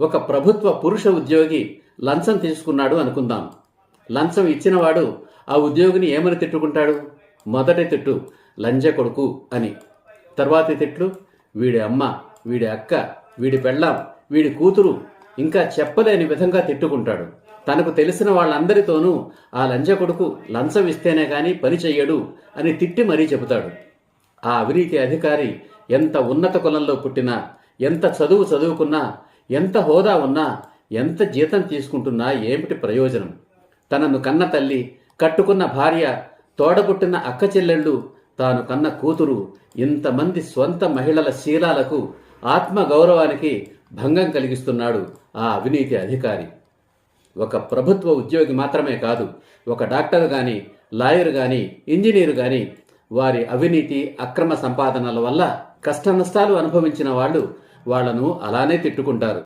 ఒక ప్రభుత్వ పురుష ఉద్యోగి లంచం తీసుకున్నాడు అనుకుందాం. లంచం ఇచ్చినవాడు ఆ ఉద్యోగిని ఏమని తిట్టుకుంటాడు? మొదటి తిట్టు లంజ కొడుకు అని. తర్వాతి తిట్లు వీడి అమ్మ వీడి అక్క వీడి పెళ్ళాం వీడి కూతురు ఇంకా చెప్పలేని విధంగా తిట్టుకుంటాడు. తనకు తెలిసిన వాళ్ళందరితోనూ ఆ లంజ కొడుకు లంచం ఇస్తేనే కానీ పని చెయ్యడు అని తిట్టి మరీ చెబుతాడు. ఆ అవినీతి అధికారి ఎంత ఉన్నత కులంలో పుట్టినా ఎంత చదువు చదువుకున్నా ఎంత హోదా ఉన్నా ఎంత జీతం తీసుకుంటున్నా ఏమిటి ప్రయోజనం? తనను కన్న తల్లి కట్టుకున్న భార్య తోడబుట్టిన అక్క చెల్లెళ్ళు తాను కన్న కూతురు ఇంతమంది స్వంత మహిళల శీలాలకు ఆత్మ గౌరవానికి భంగం కలిగిస్తున్నాడు ఆ అవినీతి అధికారి. ఒక ప్రభుత్వ ఉద్యోగి మాత్రమే కాదు ఒక డాక్టర్ గాని లాయర్ గాని ఇంజనీర్ గాని వారి అవినీతి అక్రమ సంపాదనల వల్ల కష్ట నష్టాలు అనుభవించిన వాళ్ళు వాళ్ళను అలానే తిట్టుకుంటారు.